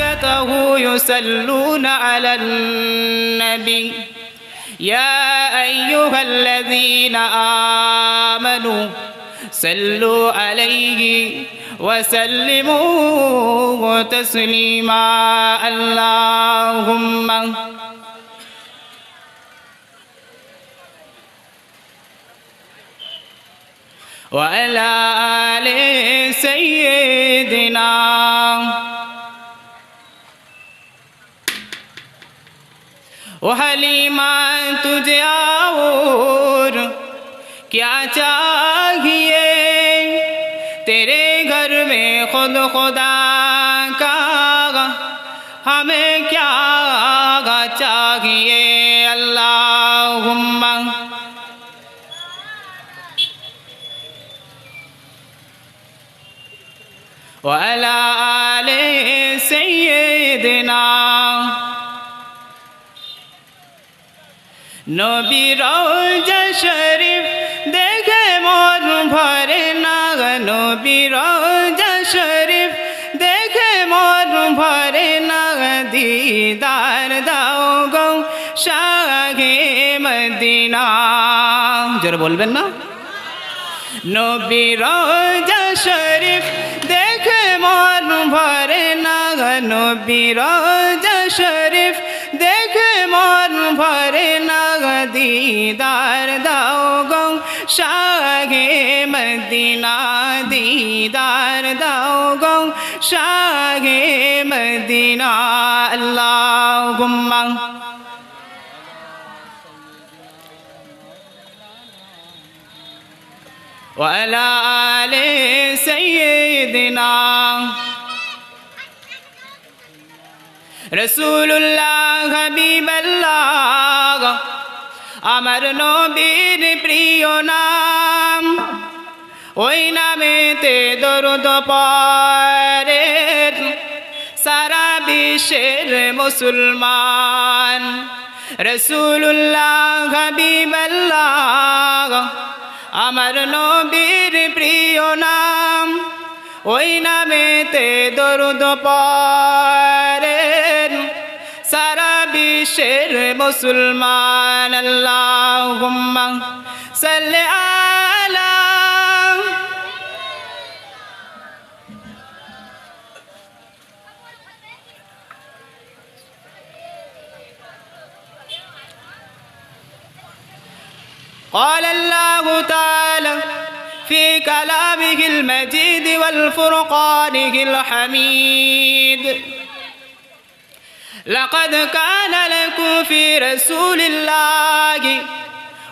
وملائكته يصلون على النبي. يا أيها الذين آمنوا صلوا عليه وسلموا تسليما. اللهم وعلى آل سيدنا ओ हलीमा, तुझे और क्या चाहिए? तेरे घर में खुद खुदा का हमें क्या चाहिए? अल्लाह वाला से নবীর শরীফ দেখে মন ভরে না নবীর শরীফ দেখে মন ভরে না দিদার দাও গো শাহে মদিনা। জোরে বলবেন না? নবীর শরীফ দেখে মন ভরে না নবীর শরীফ দেখে মন ভরে না দিদার দাও গো শাহে মদিনা দিদার দাও গো শাহে মদিনা আল্লাহুম্মা وعلى آل سيدنا রসুল্লাহ হাবিবাল্লাহ আমার নবীর প্রিয় নাম। ওই নামেতে দরুদ পরে সারা বিশ্বের মুসলমান। রসুল্লাহ হাবিবাল্লাহ, আমার নবীর প্রিয় নাম। ওই নামেতে দরুদ পরেন সারা বিশ্বের মুসলমান আল্লাহুম্মা সাল্লি আলা قال الله تعالى في كلامه المجيد والفرقانه الحميد لقد كان لكم في رسول الله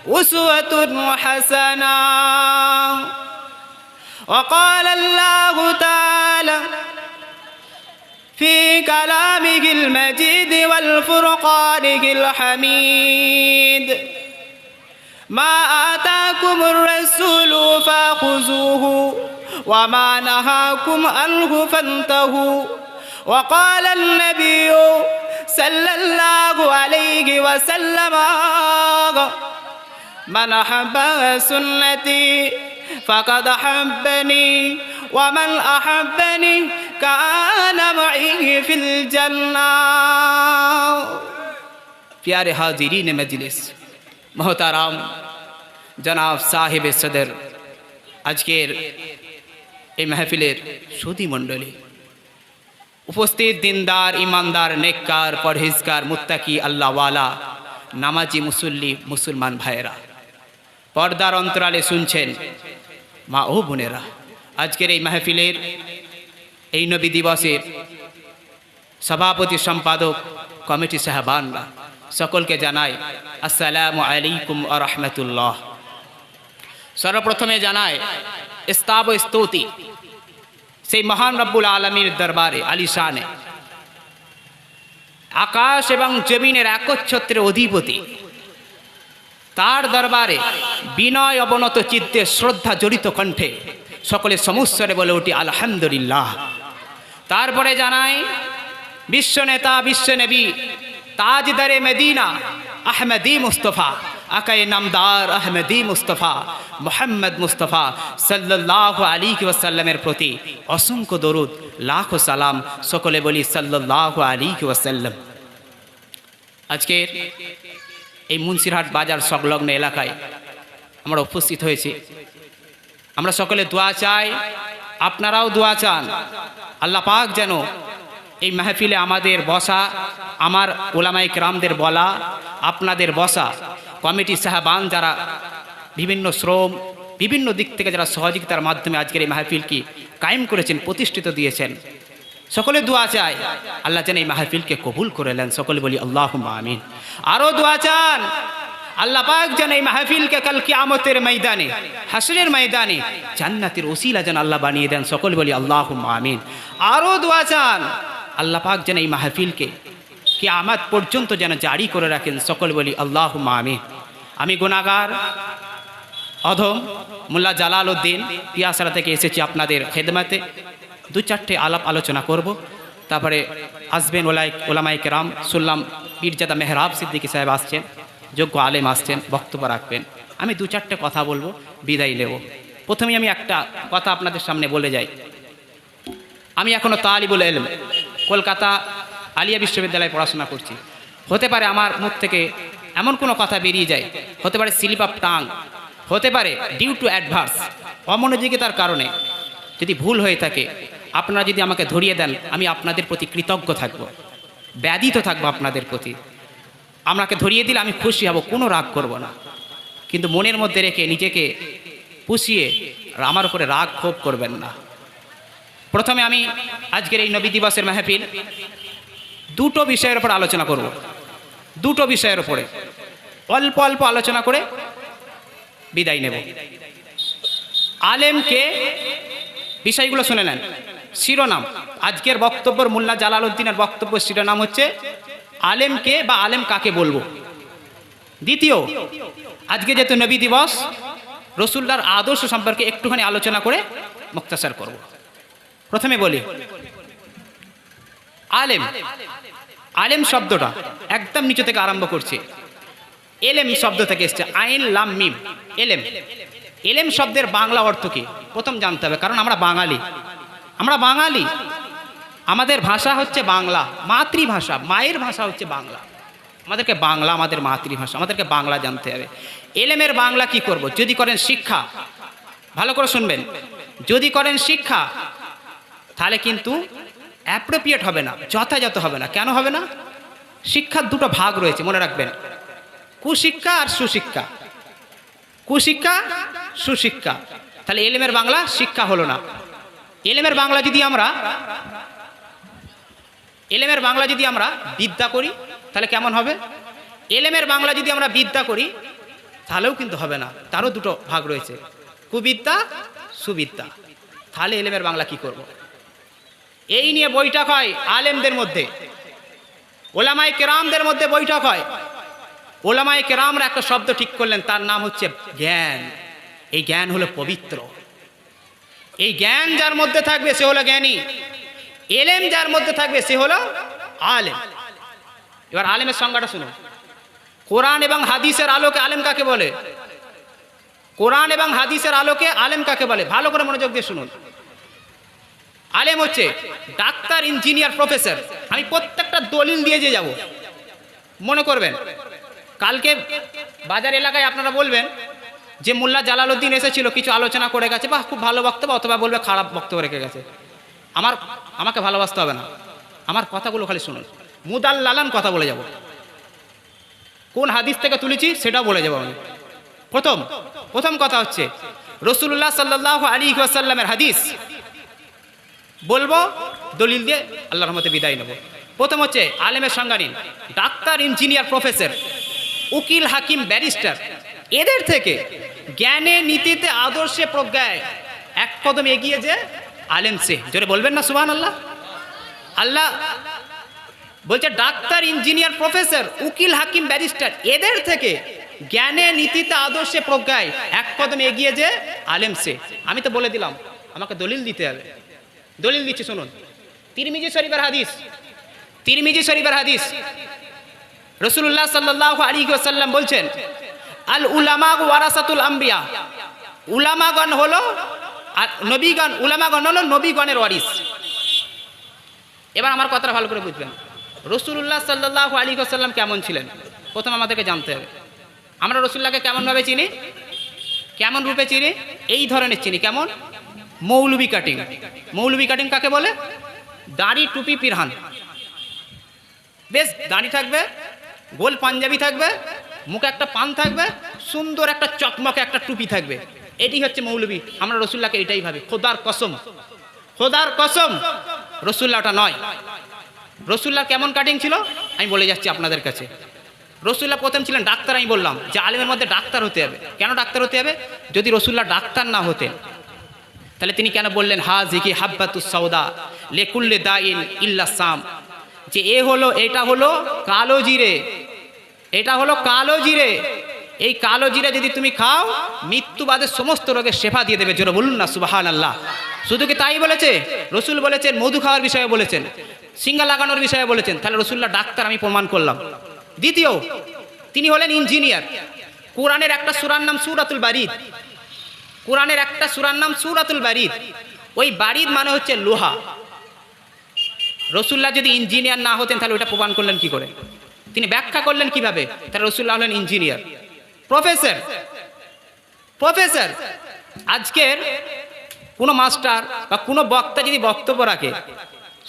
أسوة حسنة. وقال الله تعالى في كلامه المجيد والفرقانه الحميد. ما آتاكم الرسول فخذوه وما نهاكم عنه فانتهوا. وقال النبي সাল্লাল্লাহু আলাইহি ওয়াসাল্লাম। মান হাব্বা সুন্নতি ফাকাদ হাব্বানি ওয়া মান আহাব্বানি কানা মাইহি ফিল জান্নাহ প্যারে হাজিরিন মজলিস, মহতারাম, জনাব সাহেব সদর, আজকের এই মাহফিলের সুদী মণ্ডলী। উপস্থিত দিনদার, ইমানদার, নেককার পরহেজকার মুত্তাকি, আল্লাহওয়ালা, নামাজি, মুসল্লি, মুসলমান ভাইয়েরা। পর্দার অন্তরালে শুনছেন মা ও বোনেরা, আজকের এই মাহফিলের এই নবী দিবসের সভাপতি সম্পাদক কমিটি সাহেবানরা, সকলকে জানাই আসসালামু আলাইকুম রহমতুল্লাহ। সর্বপ্রথমে জানায় স্তাব স্তুতি। সেই মহান রব্বুল আলমীর দরবারে আলিশানে আকাশ এবং জমিনের একচ্ছত্রের অধিপতি। তার দরবারে বিনয় অবনত চিত্তে শ্রদ্ধা জড়িত কণ্ঠে সকলে সমস্বরে বলে উঠি, আলহামদুলিল্লাহ। তারপরে জানাই বিশ্বনেতা বিশ্বনবী তাজদারে মদিনা, আহমেদি মুস্তফা। আকায়ে নামদার আহমেদি মুস্তফা, মোহাম্মদ মুস্তফা সাল্লাহ আলী ওয়াসাল্লামের প্রতি অসংখ্য দরুদ, লাখ সালাম সকলে বলি সাল্লাহ আলী ওয়াসাল্লাম। আজকের এই মুন্সিরহাট বাজার সংলগ্ন এলাকায় আমরা উপস্থিত হয়েছি। আমরা সকলে দোয়া চাই, আপনারাও দোয়া চান। আল্লাহ পাক যেন এই মাহফিলে আমাদের বসা, আমার ওলামাই রামদের বলা, আপনাদের বসা কমিটি সাহাবান যারা বিভিন্ন শ্রম, বিভিন্ন দিক থেকে যারা সহযোগিতার মাধ্যমে আজকের এই মাহফিলকে কায়েম করেছেন, প্রতিষ্ঠিত দিয়েছেন। সকলে দোয়া চায়, আল্লাহ যেন এই মাহফিলকে কবুল করে নেন। সকলে বলি আল্লাহ আমিন। আরও দোয়া চান, আল্লাহ পাক যেন এই মাহফিলকে কাল কিয়ামতের ময়দানে, হাসরের ময়দানে জান্নাতের ওসিলা যেন আল্লাহ বানিয়ে দেন। সকল বলি আল্লাহ আমিন। আরও দোয়া চান, আল্লাহ পাক যেন এই মাহফিলকে কিয়ামত পর্যন্ত যেন জারি করে রাখেন। সকল বলি আল্লাহ আমিন। আমি গুনাগার অধম, মোল্লা জালাল উদ্দিন পিয়াসারা থেকে এসেছি আপনাদের খেদমাতে। দু চারটে আলাপ আলোচনা করব। তারপরে আসবেন ওলাই ওলামাই কেরাম, শুনলাম পীরজাদা মেহরাব সিদ্দিকী সাহেব আসছেন, যোগ্য আলেম আসছেন, বক্তব্য রাখবেন। আমি দু চারটে কথা বলব, বিদায় নেব। প্রথমে আমি একটা কথা আপনাদের সামনে বলে যাই। আমি এখনও তালিবুল এলম কলকাতা আলিয়া বিশ্ববিদ্যালয়ে পড়াশোনা করছি। হতে পারে আমার মুখ থেকে এমন কোনো কথা বেরিয়ে যায়, হতে পারে স্লিপ অফ টাং, হতে পারে ডিউ টু অ্যাডভার্স অমনোযোগিতার কারণে যদি ভুল হয়ে থাকে, আপনারা যদি আমাকে ধরিয়ে দেন, আমি আপনাদের প্রতি কৃতজ্ঞ থাকব ব্যাধিত থাকব আপনাদের প্রতি। আমাকে ধরিয়ে দিলে আমি খুশি হব, কোনো রাগ করব না। কিন্তু মনের মধ্যে রেখে নিজেকে পুষিয়ে আমার উপরে রাগ ক্ষোভ করবেন না। প্রথমে আমি আজকের এই নবী দিবসের মাহফিল দুটো বিষয়ের উপর আলোচনা করব। দুটো বিষয়ের উপরে। অল্প অল্প আলোচনা করে বিদায় নেব। আলেমকে বিষয়গুলো শুনে নেন। শিরোনাম। আজকের বক্তব্যের মোল্লা জালাল উদ্দিনের বক্তব্য শিরোনাম হচ্ছে আলেমকে বা আলেম কাকে বলব? দ্বিতীয়, আজকে যেহেতু নবী দিবস রসুল্লার আদর্শ সম্পর্কে একটুখানি আলোচনা করে মুক্তাসার করব। প্রথমে বলি, আলেম আলেম শব্দটা একদম নিচে থেকে আরম্ভ করছে। এলেম শব্দ থেকে এসছে। আইন লাম মিম। এলেম। এলেম শব্দের বাংলা অর্থ কি? প্রথম জানতে হবে, কারণ আমরা বাঙালি। আমরা বাঙালি। আমাদের ভাষা হচ্ছে বাংলা। মাতৃভাষা। মায়ের ভাষা হচ্ছে বাংলা। আমাদেরকে বাংলা, আমাদের মাতৃভাষা, আমাদেরকে বাংলা জানতে হবে। এলেমের বাংলা কি করব? যদি করেন শিক্ষা। ভালো করে শুনবেন। যদি করেন শিক্ষা, তাহলে কিন্তু অ্যাপ্রোপ্রিয়েট হবে না, যথাযথ হবে না। কেন হবে না? শিক্ষার দুটো ভাগ রয়েছে, মনে রাখবেন। কুশিক্ষা আর সুশিক্ষা। কুশিক্ষা, সুশিক্ষা। তাহলে এলেমের বাংলা শিক্ষা হলো না। এলেমের বাংলা যদি আমরা, এলেমের বাংলা যদি আমরা বিদ্যা করি, তাহলে কেমন হবে? এলেমের বাংলা যদি আমরা বিদ্যা করি, তাহলেও কিন্তু হবে না। তারও দুটো ভাগ রয়েছে। কুবিদ্যা, সুবিদ্যা। তাহলে এলেমের বাংলা কি করব। এই নিয়ে বৈঠক হয় আলেমদের মধ্যে। ওলামাই কেরামদের মধ্যে বৈঠক হয়। ওলামাই কেরামরা একটা শব্দ ঠিক করলেন, তার নাম হচ্ছে জ্ঞান। এই জ্ঞান হলো পবিত্র। এই জ্ঞান যার মধ্যে থাকবে সে হলো জ্ঞানী। এলেম যার মধ্যে থাকবে সে হলো আলেম। এবার আলেমের সংজ্ঞাটা শুনুন। কোরআন এবং হাদিসের আলোকে আলেম কাকে বলে? কোরআন এবং হাদিসের আলোকে আলেম কাকে বলে? ভালো করে মনোযোগ দিয়ে শুনুন। আলেম হচ্ছে ডাক্তার, ইঞ্জিনিয়ার, প্রফেসর। আমি প্রত্যেকটা দলিল দিয়ে যে যাব। মনে করবেন? কালকে বাজার এলাকায় আপনারা বলবেন যে মোল্লা জালালউদ্দিন এসেছিল, কিছু আলোচনা করে গেছে বা খুব ভালো বক্তব্য, অথবা বলবে খারাপ বক্তব্য রেখে গেছে। আমার, আমাকে ভালোবাসতে হবে না। আমার কথাগুলো খালি শুনুন। মুদাল্লালান কথা বলে যাব। কোন হাদিস থেকে তুলেছি সেটাও বলে যাব আমি। প্রথম প্রথম কথা হচ্ছে রসুল্লাহ সাল্লাহ আলী ওয়াসাল্লামের হাদিস বলব, দলিল দিয়ে আল্লাহর রহমতে বিদায় নেব। প্রথম হচ্ছে আলেমের সংজ্ঞা নিন ডাক্তার, ইঞ্জিনিয়ার, প্রফেসর, উকিল, হাকিম, ব্যারিস্টার, এদের থেকে জ্ঞানে, নীতিতে, আদর্শে প্রজ্ঞায় এক কদম এগিয়ে যে আলেম সে। জোরে বলবেন না সুবান আল্লাহ আল্লাহ বলছে, ডাক্তার, ইঞ্জিনিয়ার, প্রফেসর, উকিল, হাকিম, ব্যারিস্টার, এদের থেকে জ্ঞানে, নীতিতে, আদর্শে প্রজ্ঞায় এক কদম এগিয়ে যে আলেম সে। আমি তো বলে দিলাম, আমাকে দলিল দিতে হবে। দলিল দিচ্ছি, শুনুন। তিরমিজি শরীফের হাদিস, তিরমিজি শরীফের হাদিস। রসুল্লাহ সাল্লাহ আলী বলছেন, আল উলামা ওয়ারাসাতুল আম্বিয়া। উলামাগণ হলো, আর নবীগণ, উলামাগণ হলো নবীগণের ওয়ারিস। এবার আমার কথাটা ভালো করে বুঝবেন। রসুল্লাহ সাল্লাহ আলী কেমন ছিলেন? প্রথম আমাদেরকে জানতে হবে। আমরা রসুল্লাহকে কেমনভাবে চিনি? কেমন রূপে চিনি? এই ধরনের চিনি। কেমন? মৌলবি কাটিং মৌলবি কাটিং কাকে বলে? দাড়ি, টুপি, পিরহান। বেশ, দাড়ি থাকবে, গোল পাঞ্জাবি থাকবে, মুখে একটা পান থাকবে, সুন্দর একটা চকমকে একটা টুপি থাকবে। এটি হচ্ছে মৌলবী আমরা রসুল্লাহকে এটাই ভাবি, খোদার কসম। খোদার কসম, রসুল্লাহটা নয়। রসুল্লাহ কেমন কাটিং ছিল? আমি বলে যাচ্ছি আপনাদের কাছে। রসুল্লাহ প্রথম ছিলেন ডাক্তার, আমি বললাম, যে আলিমের মধ্যে ডাক্তার হতে হবে। কেন ডাক্তার হতে হবে? যদি রসুল্লাহ ডাক্তার না হতেন তাহলে তিনি কেন বললেন হা জিকি হাব্বাতুস সৌদা লেকুল্লে দাইন ইল্লা সাম যে এ হলো, এটা হলো কালো জিরে, এটা হলো কালো জিরে। এই কালো জিরে যদি তুমি খাও মৃত্যুবাদের সমস্ত রোগের শেফা দিয়ে দেবে, জোরে বলুন না সুবাহান আল্লাহ শুধু কি তাই বলেছে? রসুল বলেছেন, মধু খাওয়ার বিষয়ে বলেছেন, সিঙ্গা লাগানোর বিষয়ে বলেছেন। তাহলে রসুল্লাহ ডাক্তার, আমি প্রমাণ করলাম। দ্বিতীয়, তিনি হলেন ইঞ্জিনিয়ার। কোরআনের একটা সুরার নাম সুরাতুল বারিদ। কোরআনের একটা সুরার নাম সুরাতুল বারিদ। ওই বাড়ির মানে হচ্ছে লোহা। রসুল্লাহ যদি ইঞ্জিনিয়ার না হতেন, তাহলে ওটা প্রমাণ করলেন কি করে? তিনি ব্যাখ্যা করলেন কীভাবে? তাহলে রসুল্লাহ হলেন ইঞ্জিনিয়ার। প্রফেসর প্রফেসর, আজকের কোনো মাস্টার বা কোনো বক্তা যদি বক্তব্য রাখে,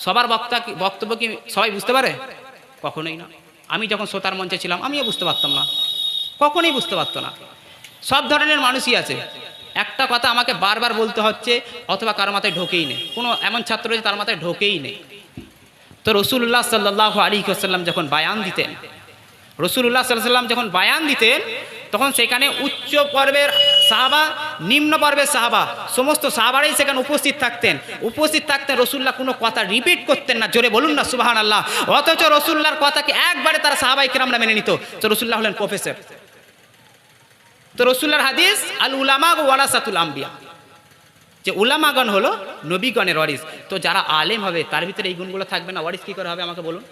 সবার বক্তা বক্তব্য কি সবাই বুঝতে পারে? কখনোই না। আমি যখন শ্রোতার মঞ্চে ছিলাম, আমিও বুঝতে পারতাম না। কখনোই বুঝতে পারতো না। সব ধরনের মানুষই আছে। একটা কথা আমাকে বারবার বলতে হচ্ছে, অথবা কারও মাথায় ঢোকেই নেই। কোনো এমন ছাত্র যে তার মাথায় ঢোকেই নেই। তো রসুল্লাহ সাল্লাহ আলী সাল্লাম যখন বায়ান দিতেন রসুল্লাহ সাল্লাম যখন বায়ান দিতেন, তখন সেখানে উচ্চ পর্বের সাহাবা, নিম্ন পর্বের সাহাবা, সমস্ত সাহাবারাই সেখানে উপস্থিত থাকতেন। উপস্থিত থাকতেন রসুল্লাহ কোনো কথা রিপিট করতেন না, জোরে বলুন না সুবাহান আল্লাহ অথচ রসুল্লাহর কথাকে একবারে তারা সাহাবাই কিরামরা মেনে নিত। তো রসুল্লাহ হলেন প্রফেসর তো রসুল্লাহর হাদিস আল উলামা ওয়ারাসাতুল আম্বিয়া যে উলামাগণ হলো নবীগণের ওয়ারিস তো যারা আলেম হবে তার ভিতরে এই গুণগুলো থাকবে না ওয়ারিস কী করে হবে আমাকে বলুন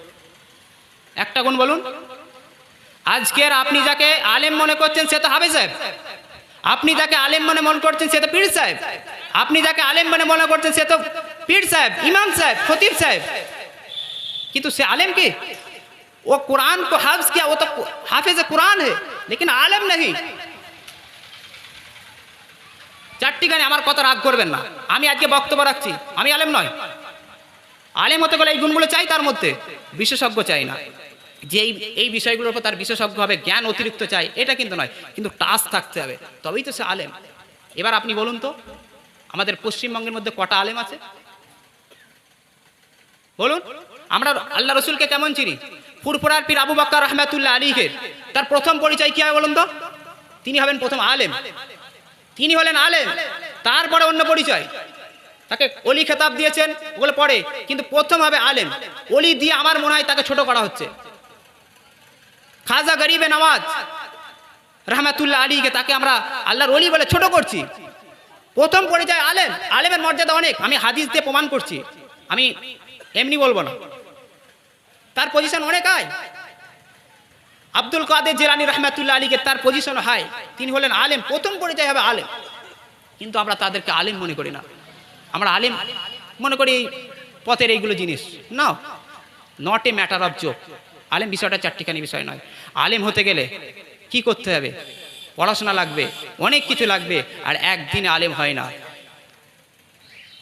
একটা গুণ বলুন আজকের আপনি যাকে আলেম মনে করছেন সে তো হাবে সাহেব আপনি যাকে আলেম মনে মনে করছেন সে তো পীর সাহেব আপনি যাকে আলেম মনে মনে করছেন সে তো পীর সাহেব ইমাম সাহেব খতিব সাহেব কিন্তু সে आलम की वो कुरान को हाफ्ज किया वो तो हाफिज कुरान है लेकिन आलम नहीं চারটি গানে আমার কথা রাগ করবেন না। আমি আজকে বক্তব্য রাখছি। আমি আলেম নয়। আলেম হতে গেলে এই গুণগুলো চাই তার মধ্যে। বিশেষজ্ঞ চাই না। যে এই বিষয়গুলোর উপর তার বিশেষজ্ঞ হবে, জ্ঞান অতিরিক্ত চাই, এটা কিন্তু নয়। কিন্তু টাস থাকতে হবে। তবেই তো সে আলেম। এবার আপনি বলুন তো, আমাদের পশ্চিমবঙ্গের মধ্যে কটা আলেম আছে? বলুন, আমরা আল্লাহ রসুলকে কেমন চিনি? ফুরফুরার পীর আবু বাক্কা রহমাতুল্লাহ আলীকে। তার প্রথম পরিচয় কি হবে বলুন তো? তিনি হবেন প্রথম আলেম। তিনি হলেন আলেম। তারপরে অন্য পরিচয়। তাকে অলি খেতাব দিয়েছেন, ওগুলো পরে। কিন্তু প্রথম হবে আলেম। অলি দিয়ে আমার মনে হয় তাকে ছোট করা হচ্ছে। খাজা গরিবে নওয়াজ, রহমাতুল্লাহ আলীকে তাকে আমরা আল্লাহর অলি বলে ছোট করছি। প্রথম পরিচয় আলেম। আলেমের মর্যাদা অনেক। আমি হাদিস দিয়ে প্রমাণ করছি। আমি এমনি বলব না। তার পজিশন অনেক হয় আব্দুল কাদের জেলানি রহমাতুল্লাহ আলীকে তার পজিশন হাই তিনি হলেন আলেম, প্রথম পরিচয় হবে আলেম। কিন্তু আমরা তাদেরকে আলেম মনে করি না। আমরা আলেম মনে করি পথের এইগুলো জিনিস। না not a matter of joke আলেম বিষয়টা চারটিখানি বিষয় নয়। আলেম হতে গেলে কি করতে হবে? পড়াশোনা লাগবে, অনেক কিছু লাগবে, আর একদিনে আলেম হয় না।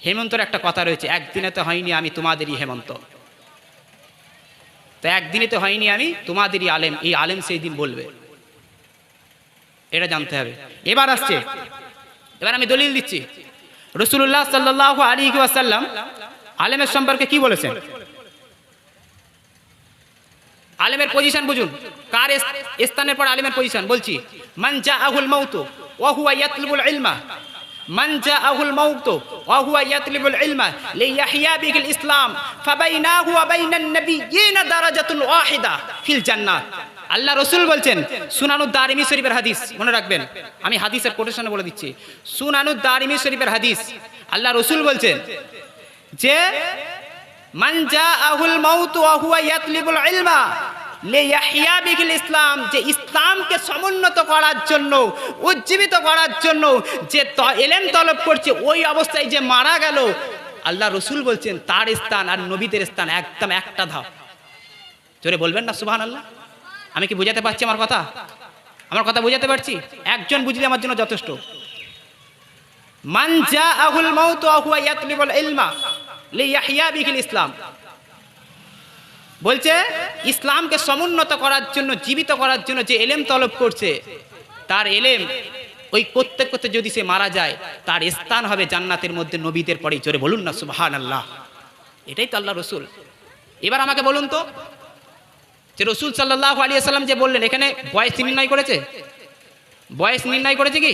হেমন্তর একটা কথা রয়েছে, একদিনে তো হয়নি আমি তোমাদেরই হেমন্ত। তো একদিনে তো হয়নি আমি, তোমাদেরই আলেম। এই আলেম সেই দিন বলবে। এটা জানতে হবে। এবার আসছে। এবার আমি দলিল দিচ্ছি। রসুল্লাহ সাল্লাহ আলী ওয়াসাল্লাম আলেমের সম্পর্কে কি বলেছেন? আলেমের পজিশন বুঝুন। কার স্থানের পর আলেমের পজিশন বলছি, মান জা আহুল মৌতু ওহুয়া ইয়াতলুবুল ইলমা আহুল মৌতু ওহুয়া ইয়াতলুবুল ইলমা লিয়াহইয়া বিহিল ইসলাম ফাবাইনাহু ওয়া বাইনান নাবিয়্যিনা দারাজাতুন ওয়াহিদা ফিল জান্নাত। আল্লাহ রসুল বলছেন, সুনানুদ দারিমি শরীফের হাদিস, মনে রাখবেন, আমি হাদিসের কোটেশনে বলে দিচ্ছি। সুনানুদ দারিমি শরীফের হাদিস, আল্লাহ রসুল বলছেন যে, মান আহুল মৌতু ওহুয়া ইয়াতলিবুল ইলমা লে ইয়াহিয়া বিহিল ইসলাম, যে ইসলামকে সমুন্নত করার জন্য, উজ্জীবিত করার জন্য যে এলেম তলব করছে, ওই অবস্থায় যে মারা গেল, আল্লাহ রসুল বলছেন, তার স্থান আর নবীদের স্থান একদম একটা ধাপ। জোরে বলবেন না সুবহান আল্লাহ আমি কি বুঝাতে পারছি আমার কথা? আমার কথা বুঝাতে পারছি? একজন বুঝলে আমার জন্য যথেষ্ট। মান জা আহুল মাউত হুয়া ইয়াতলিবুল ইলমা লিয়াহইয়া বিহিল ইসলাম। বলছে, ইসলামকে সমুন্নত করার জন্য, জীবিত করার জন্য যে এলেম তলব করছে, তার এলেম ওই করতে করতে যদি সে মারা যায়, তার স্থান হবে জান্নাতের মধ্যে নবীদের পরেই। জোরে বলুন না সুবহান আল্লাহ এটাই তো আল্লাহ রসুল। এবার আমাকে বলুন তো, যে রসুল সাল্লাহ আলী সাল্লাম যে বললেন, এখানে বয়স নির্ণয় করেছে? বয়স নির্ণয় করেছে কি?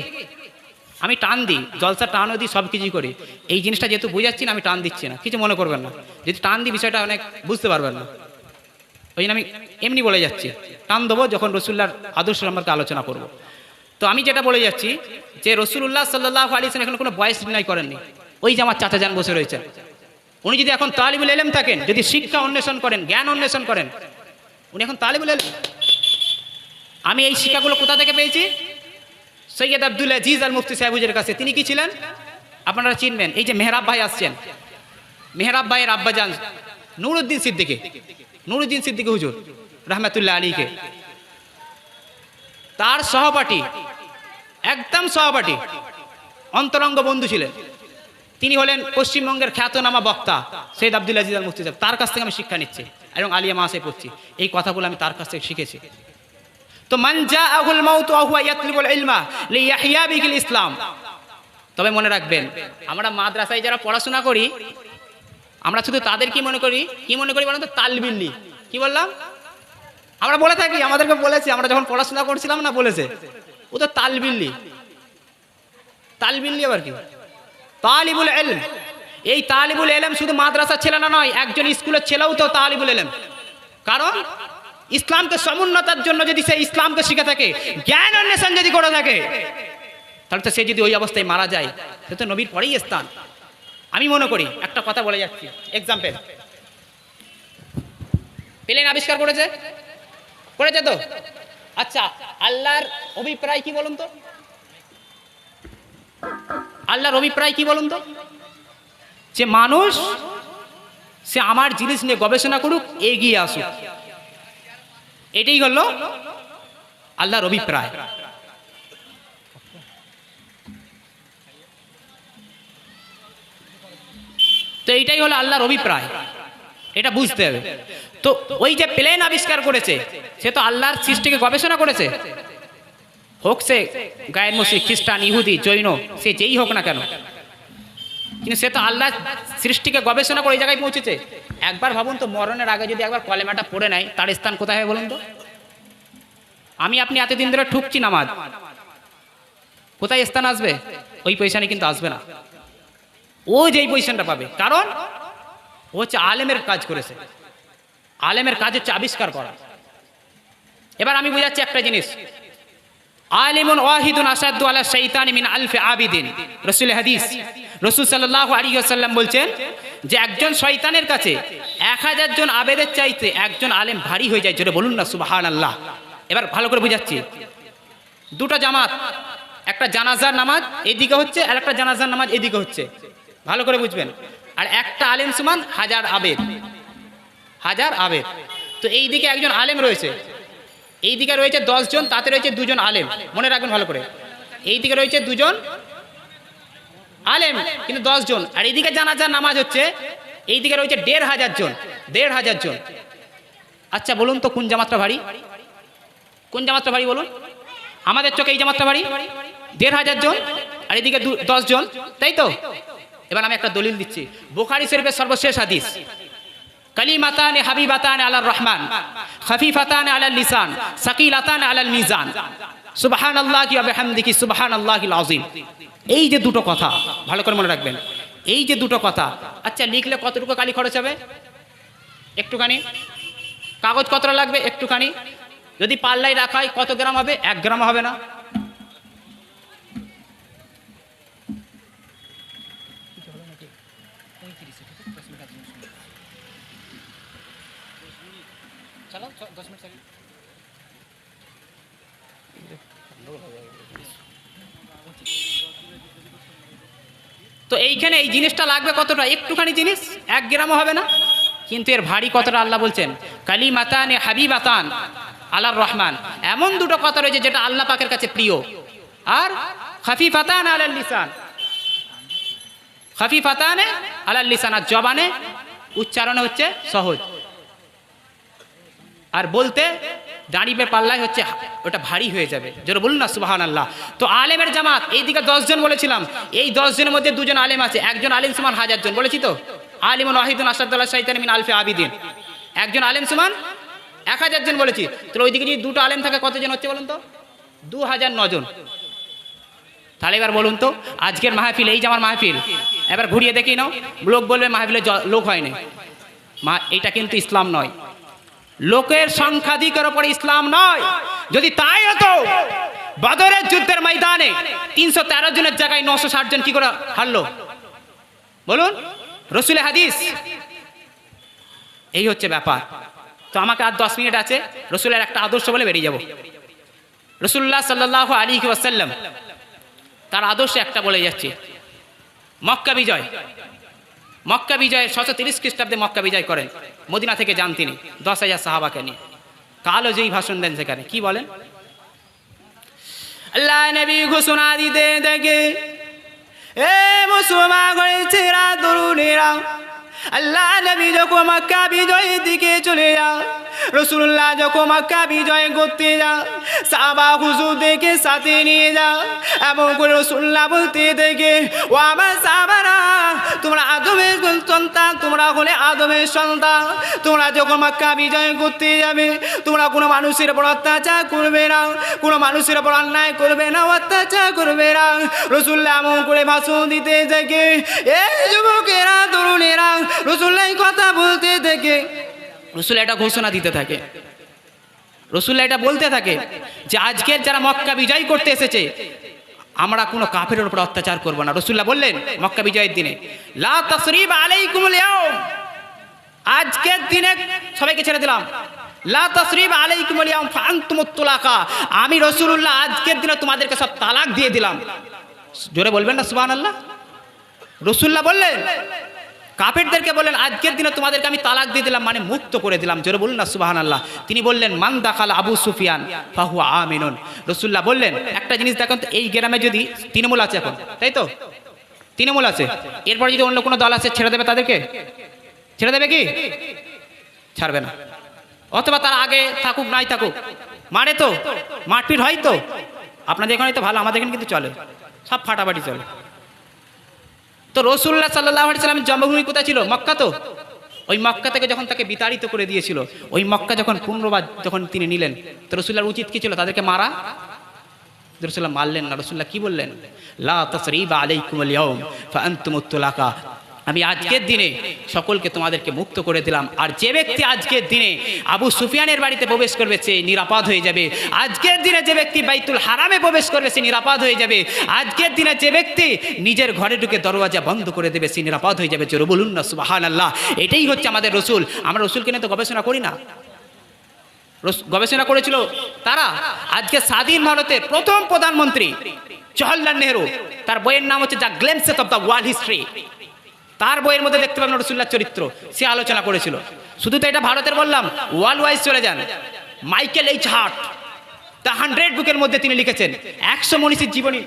আমি টান দিই, জলসা টানও দিই, সব কিছুই করি। এই জিনিসটা যেহেতু বুঝাচ্ছি না, আমি টান দিচ্ছি না। কিছু মনে করবেন না। যদি টান দিই, বিষয়টা অনেক বুঝতে পারবেন না। ওই আমি এমনি বলে যাচ্ছি। টান দেবো যখন রসুল্লাহর আদর্শ সম্পর্কে আলোচনা করব। তো আমি যেটা বলে যাচ্ছি যে রসুল্লাহ সাল্লাহ আলী এখন কোনো বয়স নির্ণয় করেননি। ওই যে আমার চাচা যান বসে রয়েছেন উনি যদি এখন তালিবুল এলেম থাকেন, যদি শিক্ষা অন্বেষণ করেন, জ্ঞান অন্বেষণ করেন, উনি এখন তালিবুল এলেম আমি এই শিক্ষাগুলো কোথা থেকে পেয়েছি? সৈয়দ আব্দুল আজিজ আল মুফতি সাহেবুজের কাছে। তিনি কি ছিলেন? আপনারা চিনবেন। এই যে মেহরাব ভাই আসছেন। মেহরাব ভাইয়ের আব্বাজান নুরুদ্দিন সিদ্দিকে। নুরুদ্দিন সিদ্দিকি হুজুর, রহমতুল্লাহ আলীকে তার সহপাঠী, একদম সহপাঠী, অন্তরঙ্গ বন্ধু ছিলেন। তিনি হলেন পশ্চিমবঙ্গের খ্যাতনামা বক্তা সৈয়দ আব্দুল আজিজ আল মুফতি সাহেব। তার কাছ থেকে আমি শিক্ষা নিচ্ছি এবং আলিয়া মাসে পড়ছি। এই কথাগুলো আমি তার কাছ থেকে শিখেছি। তো মান জাআহুল মাউত ইলমা লিয়াহইয়া বিহিল ইসলাম। তবে মনে রাখবেন, আমরা মাদ্রাসায় যারা পড়াশোনা করি আমরা শুধু তাদের কি মনে করি? কি মনে করি বলেন তো তালবিল্লি কি বললাম? আমরা বলে থাকি, আমাদেরকে বলেছে, আমরা যখন পড়াশোনা করছিলাম না, বলেছে। ও তো তালবিল্লি তালবিল্লি আবার কি? তালিবুল এলম। এই তালিবুল এলম শুধু মাদ্রাসার ছেলে না নয়, একজন স্কুলের ছেলেও তো তালিবুল এলম। কারণ, ইসলামকে সমুন্নতার জন্য যদি সে ইসলামকে শিখে থাকে, জ্ঞান অন্বেষণ যদি করে থাকে, তাহলে তো সে যদি ওই অবস্থায় মারা যায়, সে তো নবীর পরেই স্থান। আমি মনে করি, একটা কথা বলে যাচ্ছি। এক্সাম্পল প্লেন আবিষ্কার করেছে? করেছে তো? আচ্ছা আল্লাহর অভিপ্রায় কি বলুন তো? আল্লাহর অভিপ্রায় কি বলুন তো? যে মানুষ, সে আমার জিনিস নিয়ে গবেষণা করুক, এগিয়ে আসুক। এটাই হলো আল্লাহর অভিপ্রায়। তো এইটাই হলো আল্লাহর অভিপ্রায়। এটা বুঝতে হবে। তো ওই যে প্লেন আবিষ্কার করেছে, সে তো আল্লাহর সৃষ্টিকে গবেষণা করেছে। হোক সে গায়ের মসি খ্রিস্টান, ইহুদি, জৈন, সে যেই হোক না কেন। কিন্তু সে তো আল্লাহ সৃষ্টিকে গবেষণা করে এই জায়গায় পৌঁছেছে। একবার ভাবুন তো, মরণের আগে যদি একবার কলেমাটা পড়ে নেয়, তার স্থান কোথায় হবে বলুন তো? আমি আপনি এতদিন ধরে ঠুকছি নামাজ। কোথায় স্থান আসবে? ওই পয়সানে কিন্তু আসবে না। ও যেই পজিশনটা পাবে। কারণ ও হচ্ছে আলেমের কাজ করেছে। আলেমের কাজ হচ্ছে আবিষ্কার করা। এবার আমি বুঝাচ্ছি একটা জিনিস। আলিমুন ওয়াহিদুন আসাদু আলা শাইতান মিন আলফে আবিদিন। রসুল হাদিস। রসুল সাল্লাল্লাহু আলাইহি ওয়াসাল্লাম বলছেন যে একজন শয়তানের কাছে এক হাজার জন আবেদের চাইতে একজন আলেম ভারী হয়ে যায়। যেটা বলুন না, সুবহানাল্লাহ। এবার ভালো করে বুঝাচ্ছি। দুটো জামাত, একটা জানাজার নামাজ এদিকে হচ্ছে আর একটা জানাজার নামাজ এদিকে হচ্ছে। ভালো করে বুঝবেন। আর একটা আলেম সমান, হাজার আবেদ। হাজার আবেদ। তো এই দিকে একজন আলেম রয়েছে। এই দিকে রয়েছে জন, তাতে রয়েছে দুজন আলেম। মনে রাখবেন ভালো করে। এই দিকে রয়েছে দুজন আলেম, কিন্তু জন। আর এইদিকে জানাজার নামাজ হচ্ছে, এই দিকে রয়েছে দেড় হাজার জন, দেড় হাজার জন। আচ্ছা বলুন তো কোন জামাতটা ভারী? কোন জামাতটা ভারী বলুন? আমাদের চোখে এই জামাতটা ভারী? দেড় হাজার জন, আর এদিকে দশ জন। তাই তো? এবার আমি একটা দলিল দিচ্ছি। বোখারি শরীফের সর্বশেষ হাদিস। কালিমাতান হাবিবাতান আলার রহমান, খফিফাতান আলাল লিসান, সাকিলাতান আলাল মিজান। সুবহান আল্লাহ কি আবহামদিকি সুবহান আল্লাহ কি আজিম এই যে দুটো কথা, ভালো করে মনে রাখবেন, এই যে দুটো কথা আচ্ছা লিখলে কতটুকু কালি খরচ হবে? একটুখানি। কাগজ কতটা লাগবে? একটুখানি। যদি পাল্লাই রাখা হয়, কত গ্রাম হবে? এক গ্রাম হবে না। তো এইখানে এই জিনিসটা লাগবে কতটা? একটুখানি জিনিস, এক গ্রামও হবে না, কিন্তু এর ভারী কতটা আল্লাহ বলছেন? কালী মাতান হাবিবাতান আল্লাহ রহমান। এমন দুটো কথা রয়েছে যেটা আল্লাহ পাকের কাছে প্রিয়। আর খাফিফাতান আলাল লিসান। খাফিফাতানে আলাল লিসান। আর জবানে উচ্চারণে হচ্ছে সহজ। আর বলতে দাঁড়িয়ে পাল্লায় হচ্ছে ওটা ভারী হয়ে যাবে। যেন বলুন না সুবাহান আল্লাহ তো আলেমের জামাত, এইদিকে দশজন বলেছিলাম। এই দশজনের মধ্যে দুজন আলেম আছে, একজন আলেম সুমান হাজার জন বলেছি তো? আলিমুল ওয়াহিদুন আসাদুল্লাহ সাইতান আলফে আবিদিন। একজন আলেম সুমান এক হাজার জন বলেছি। তো ওইদিকে যদি দুটো আলেম থাকে, কতজন হচ্ছে বলুন তো? দু হাজার নজন। তাহলে এবার বলুন তো, আজকের মাহফিল, এই যে আমার মাহফিল, এবার ঘুরিয়ে দেখি নাও। লোক বলবে মাহফিলে লোক হয়নি। মা এটা কিন্তু ইসলাম নয়। লোকের সংখ্যাধিকের ওপরে ইসলাম নয়। যদি তাই হতো, বদরের যুদ্ধের ময়দানে তিনশো তেরো জনের জায়গায় নশো ষাট জন কি করে হারলো? বলুন, রসুলের হাদিস। এই হচ্ছে ব্যাপার। তো আমাকে আর দশ মিনিট আছে, রসুলের একটা আদর্শ বলে বেরিয়ে যাব। রসুল্লাহ সাল্লাহ আলী ওয়াসাল্লাম তার আদর্শ একটা বলে যাচ্ছে, মক্কা বিজয়। মক্কা বিজয় ছশো তিরিশ খ্রিস্টাব্দে মক্কা বিজয় করেন। মদিনা থেকে যান তিনি, দশ হাজার সাহাবাকে নিয়ে। কালো যেই ভাষণ দেন সেখানে, কি বলেন? আল্লাহ নবী ঘোষণা দিতে দেখে, এ মুসলমান করেছেরা তরুণীরা, আল্লাহ নবী যখন মক্কা বিজয়ের দিকে চলে যা রসুল্লাহ যখন মক্কা বিজয় করতে যা সাবা হুজুরদেরকে সাথে নিয়ে যা এবং করে রসুল্লাহ বলতে দেখে, ও আমার সাবারা তোমরা আদমের সন্তান? তোমরা হলে আদমের সন্তান। তোমরা যখন মক্কা বিজয় করতে যাবে, তোমরা কোনো মানুষের উপর অত্যাচার করবে না। কোনো মানুষের উপর অন্যায় করবে না, অত্যাচার করবে না। রসুল্লাহ এমন করে ভাষণ দিতে থেকে এই যুবকেরা, তরুণেরা। রসুল্লাহ কথা বলতে থেকে রসুল এটা ঘোষণা দিতে থাকে। রসুল্লাহ এটা বলতে থাকে যে আজকের যারা মক্কা বিজয় করতে এসেছে, আমরা কোনো কাফের উপর অত্যাচার করব না। রসুল্লাহ বললেন মক্কা বিজয়ের দিনে, লা আজকের দিনে সবাইকে ছেড়ে দিলাম। লা আমি রসুলুল্লাহ আজকের দিনে তোমাদেরকে সব তালাক দিয়ে দিলাম। জোরে বলবেন না সুবহানাল্লাহ? রসুল্লাহ বললেন কাফেরদেরকে বললেন আজকের দিনে তোমাদেরকে আমি তালাক দিয়ে দিলাম মানে মুক্ত করে দিলাম। জোরে বলুন না সুবাহান আল্লাহ তিনি বললেন, মান দাখাল আবু সুফিয়ান ফাহু আমিনুন। রসুল্লাহ বললেন, একটা জিনিস দেখুন তো, এই গ্রামে যদি তৃণমূল আছে এখন, তাই তো? তৃণমূল আছে। এরপর যদি অন্য কোনো দল আছে, ছেড়ে দেবে তাদেরকে? ছেড়ে দেবে কি? ছাড়বে না। অথবা তার আগে থাকুক, নাই থাকুক, মারে তো, মারপিট হয় তো? আপনাদের এখানে তো ভালো, আমাদের এখানে কিন্তু চলে। সব ফাটাফাটি চলে। তো রসুল্লাহ সাল্লাহ জন্মভূমি কোথায় ছিল? মক্কা তো। ওই মক্কা থেকে যখন তাকে বিতাড়িত করে দিয়েছিল, ওই মক্কা যখন পুনর্বার যখন তিনি নিলেন, তো রসুল্লাহর উচিত কি ছিল? তাদেরকে মারা? রসুল্লাহ মারলেন না। রসুল্লাহ কি বললেন? লা তসরিবা আলাইকুমুল ইয়াউম ফাআনতুমুত তুলাকা আমি আজকের দিনে সকলকে তোমাদেরকে মুক্ত করে দিলাম। আর যে ব্যক্তি আজকের দিনে আবু সুফিয়ানের বাড়িতে প্রবেশ করবে, সে নিরাপদ হয়ে যাবে। আজকের দিনে যে ব্যক্তি বাইতুল হারামে প্রবেশ করবে, সে নিরাপদ হয়ে যাবে। আজকের দিনে যে ব্যক্তি নিজের ঘরে ঢুকে দরওয়াজা বন্ধ করে দেবে, সে নিরাপদ হয়ে যাবে। জোরে বলুন না সুবাহান আল্লাহ এটাই হচ্ছে আমাদের রসুল। আমরা রসুলকে নিয়ে তো গবেষণা করি না। গবেষণা করেছিল তারা আজকে স্বাধীন ভারতের প্রথম প্রধানমন্ত্রী জওয়াহরলাল নেহরু। তার বইয়ের নাম হচ্ছে the glimpses of the world history. তার বইয়ের মধ্যে দেখতে পাবেন রসুল্লাহ চরিত্র, সে আলোচনা করেছিল। শুধু তো এটা ভারতের বললাম ওয়ার্ল্ড ওয়াইজ চলে যান। Michael H Hart, the hundred বুকের মধ্যে তিনি লিখেছেন। একশো মনীষীর জীবনী,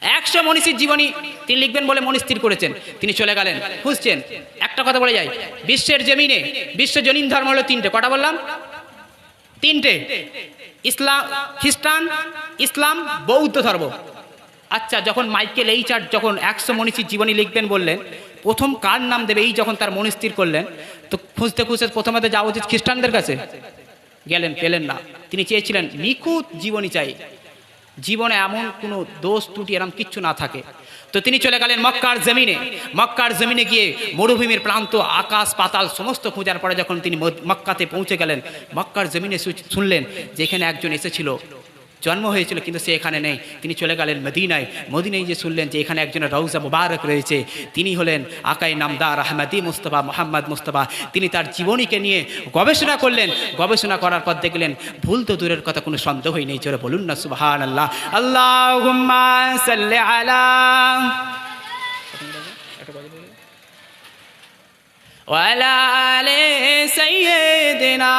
একশো মনীষীর জীবনী তিনি লিখবেন বলে মনস্থির করেছেন। তিনি চলে গেলেন। খুঁজছেন। একটা কথা বলে যাই। বিশ্বের জমিনে, বিশ্ব জনীন ধর্ম হলো তিনটে। কটা বললাম? তিনটে। ইসলাম, খ্রিস্টান, ইসলাম, বৌদ্ধ ধর্ম। আচ্ছা যখন মাইকেল এইচার যখন একশো মনীষীর জীবনী লিখবেন বললেন, প্রথম কার নাম দেবে এই যখন তার মনস্থির করলেন, তো খুঁজতে খুঁজতে প্রথমে তো যাওয়া উচিত খ্রিস্টানদের কাছে। গেলেন, পেলেন না। তিনি চেয়েছিলেন, নিখুঁত জীবনী চাই। জীবনে এমন কোনো দোষ, ত্রুটি, এরম কিচ্ছু না থাকে। তো তিনি চলে গেলেন মক্কার জমিনে। মক্কার জমিনে গিয়ে মরুভূমির প্রান্ত, আকাশ, পাতাল সমস্ত খোঁজার পরে যখন তিনি মক্কাতে পৌঁছে গেলেন, মক্কার জমিনে শুনলেন যেখানে একজন এসেছিল। জন্ম হয়েছিল কিন্তু সে এখানে নেই তিনি চলে গেলেন মদিনায় মদিনায় যে শুনলেন যে এখানে একজনের রৌজা মুবারক রয়েছে তিনি হলেন আকাই নামদার আহমদি মুস্তফা মোহাম্মদ মুস্তফা তিনি তার জীবনীকে নিয়ে গবেষণা করলেন গবেষণা করার পর দেখলেন ভুল তো দূরের কথা কোনো সন্দেহই নেই জোরে বলুন না সুবাহান আল্লাহ আল্লাহ আলা وعلى آل سيدنا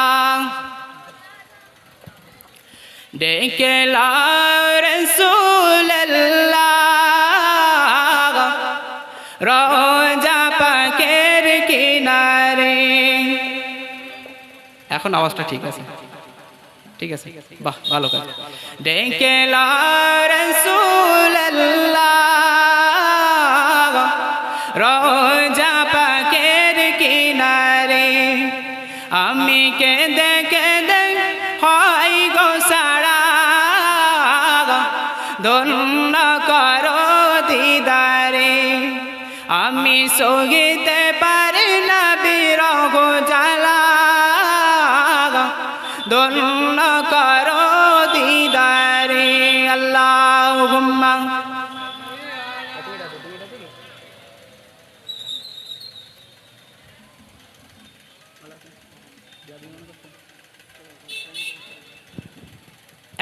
ডেকে রসুল রোজা পাকের কিনারে এখন আওয়াজটা ঠিক আছে। ঠিক আছে? বাহ, ভালো কাজ। ডেকে রসুল রোজা সগিতে পারি না বিরহ জ্বালা। ধন্য করো দিদারে আল্লাহ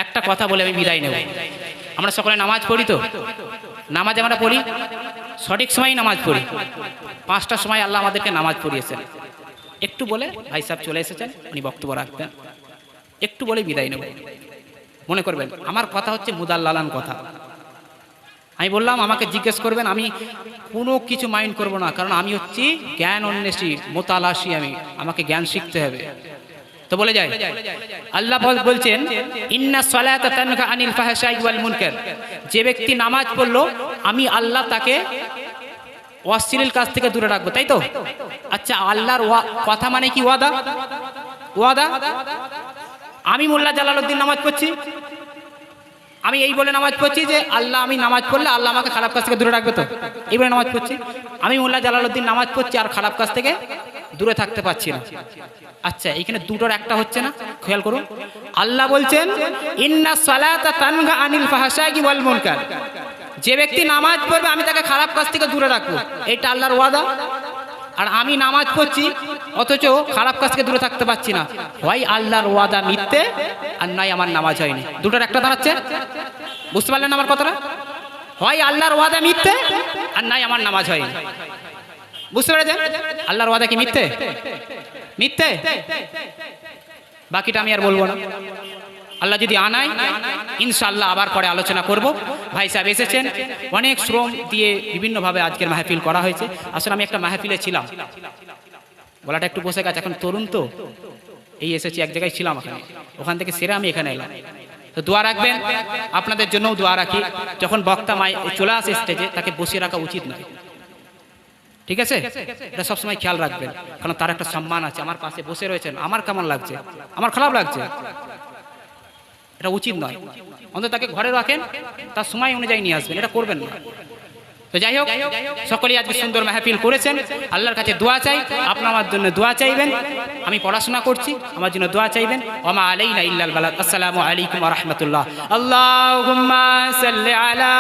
একটা কথা বলে আমি বিদায় নেব। আমরা সকলে নামাজ পড়ি তো? নামাজ আমরা পড়ি, সঠিক সময় নামাজ পড়ি। পাঁচটার সময় আল্লাহ আমাদেরকে নামাজ পড়িয়েছেন। একটু বলে ভাই সাহেব চলে এসেছেন, উনি বক্তব্য রাখবেন। একটু বলে বিদায় নেব। মনে করবেন, আমার কথা হচ্ছে মুদাল্লালান কথা। আমি বললাম, আমাকে জিজ্ঞেস করবেন, আমি কোনো কিছু মাইন্ড করব না, কারণ আমি হচ্ছি জ্ঞান অন্বেষী, মোতালাসী আমি। আমাকে জ্ঞান শিখতে হবে। তো বলে যায়। আল্লাহ বল- বলছেন, ইন্না সালাতা তানহা আনিল ফাহশাই ওয়াল মুনকার। যে ব্যক্তি নামাজ পড়ল, আমি আল্লাহ তাকে অশ্লীল কাজ থেকে দূরে রাখব, তাই তো? আচ্ছা আল্লাহর কথা মানে কি ওয়াদা? ওয়াদা? আমি মোল্লা জালালউদ্দিন নামাজ পড়ছি। আমি এই বলে নামাজ পড়ছি যে, আল্লাহ আমি নামাজ পড়লে আল্লাহ আমাকে খারাপ কাজ থেকে দূরে রাখবে তো। এই বলে নামাজ পড়ছি। আমি মোল্লা জালালউদ্দিন নামাজ পড়ছি আর খারাপ কাজ থেকে দূরে থাকতে পারছি না। আচ্ছা এখানে দুটোর একটা হচ্ছে না? খেয়াল করুন। আল্লাহ বলছেন, ইন্না আনিল যে ব্যক্তি নামাজ পড়বে, আমি তাকে খারাপ কাজ থেকে দূরে রাখব। এটা আল্লাহর ওয়াদা। আর আমি নামাজ পড়ছি, অথচ খারাপ কাজকে দূরে থাকতে পারছি না। হয় আল্লাহর ওয়াদা মিথ্যে, আর নয়, আমার নামাজ হয়নি। দুটোর একটা দাঁড়াচ্ছে? বুঝতে পারলেন আমার কথাটা? হয় আল্লাহর ওয়াদা মিথ্যে, আর নাই আমার নামাজ হয়নি। বুঝতে পেরেছেন? আল্লাহর ওয়াদা কি মিথ্যে? মিথ্যে? বাকিটা আমি আর বলব না। আল্লাহ যদি আনায়, ইনশাআল্লাহ আবার পরে আলোচনা করব। ভাই সাহেব এসেছেন। অনেক শ্রম দিয়ে বিভিন্নভাবে আজকের মাহফিল করা হয়েছে। আসলে আমি একটা মাহফিলে ছিলাম। গলাটা একটু বসে গেছে। এখন তরুণ তো। এই এসেছি, এক জায়গায় ছিলাম ওখানে। ওখান থেকে সেরে আমি এখানে এলাম। তো দোয়া রাখবেন। আপনাদের জন্যও দোয়া রাখি। যখন বক্তা মাই চলে আসে স্টেজে তাকে বসিয়ে রাখা উচিত নয়। ঠিক আছে? এটা সবসময় খেয়াল রাখবেন, কারণ তার একটা সম্মান আছে। আমার পাশে বসে রয়েছেন, আমার কেমন লাগছে? আমার খারাপ লাগছে? এটা উচিত নয়। অন্তত তাকে ঘরে রাখেন, তার সময় অনুযায়ী নিয়ে আসবেন, এটা করবেন না। তো যাই হোক, সকলেই আজকে সুন্দর মাহফিল করেছেন। আল্লাহর কাছে দোয়া চাই আপনার আমার জন্য দোয়া চাইবেন। আমি পড়াশোনা করছি, আমার জন্য দোয়া চাইবেন। ওমা আলাইনা ইল্লাল বালাদ আসসালামু আলাইকুম ওয়া রাহমাতুল্লাহ। আল্লাহুম্মা সাল্লি আলা